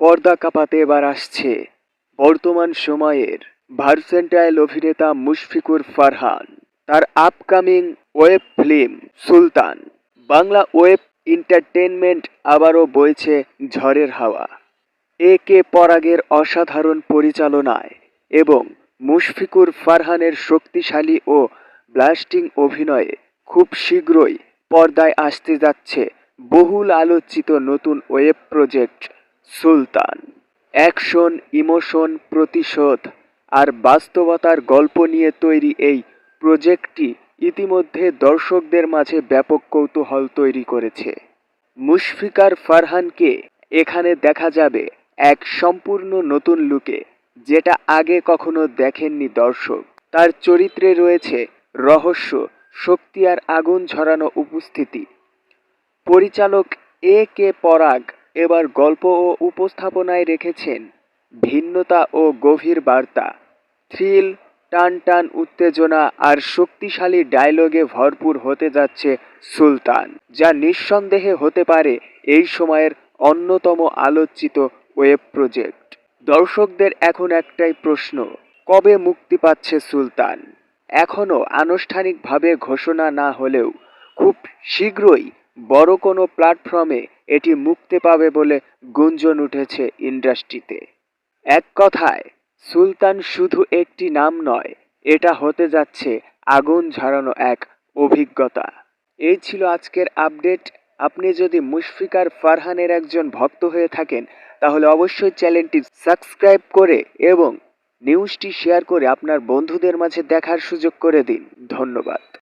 পর্দা কাঁপাতে এবার আসছে বর্তমান সময়ের ভার্সেন্টাইল অভিনেতা মুশফিকুর ফারহান, তার upcoming web film Sultan. Bangla web entertainment আবারও বইছে ঝড়ের হাওয়া। এ কে পরাগের অসাধারণ পরিচালনায় এবং মুশফিকুর ফারহানের শক্তিশালী ও ব্লাস্টিং অভিনয়ে খুব শীঘ্রই পর্দায় আসতে যাচ্ছে বহুল আলোচিত নতুন web project Sultan. Action, emotion, প্রতিশোধ আর বাস্তবতার গল্প নিয়ে তৈরি এই প্রজেক্টটি ইতিমধ্যে দর্শকদের মাঝে ব্যাপক কৌতূহল তৈরি করেছে। মুশফিকার ফারহানকে এখানে দেখা যাবে এক সম্পূর্ণ নতুন লুকে, যেটা আগে কখনো দেখেননি দর্শক। তার চরিত্রে রয়েছে রহস্য, শক্তি আর আগুন ঝরানো উপস্থিতি। পরিচালক এ কে পরাগ এবার গল্প ও উপস্থাপনায় রেখেছেন ভিন্নতা ও গভীর বার্তা, থ্রিল, টান টান উত্তেজনা আর শক্তিশালী ডায়লগে ভরপুর হতে যাচ্ছে সুলতান, যা নিঃসন্দেহে হতে পারে এই সময়ের অন্যতম আলোচিত ওয়েব প্রজেক্ট। দর্শকদের এখন একটাই প্রশ্ন, কবে মুক্তি পাচ্ছে সুলতান? এখনও আনুষ্ঠানিকভাবে ঘোষণা না হলেও খুব শীঘ্রই বড় কোনো প্ল্যাটফর্মে এটি মুক্তি পাবে বলে গুঞ্জন উঠেছে ইন্ডাস্ট্রিতে। এক কথায়, সুলতান শুধু একটি নাম নয়, এটা হতে যাচ্ছে আগুন ঝরানো এক অভিজ্ঞতা। এই ছিল আজকের আপডেট। আপনি যদি মুশফিকার ফারহানের একজন ভক্ত হয়ে থাকেন, তাহলে অবশ্যই চ্যানেলটি সাবস্ক্রাইব করে এবং নিউজটি শেয়ার করে আপনার বন্ধুদের মাঝে দেখার সুযোগ করে দিন। ধন্যবাদ।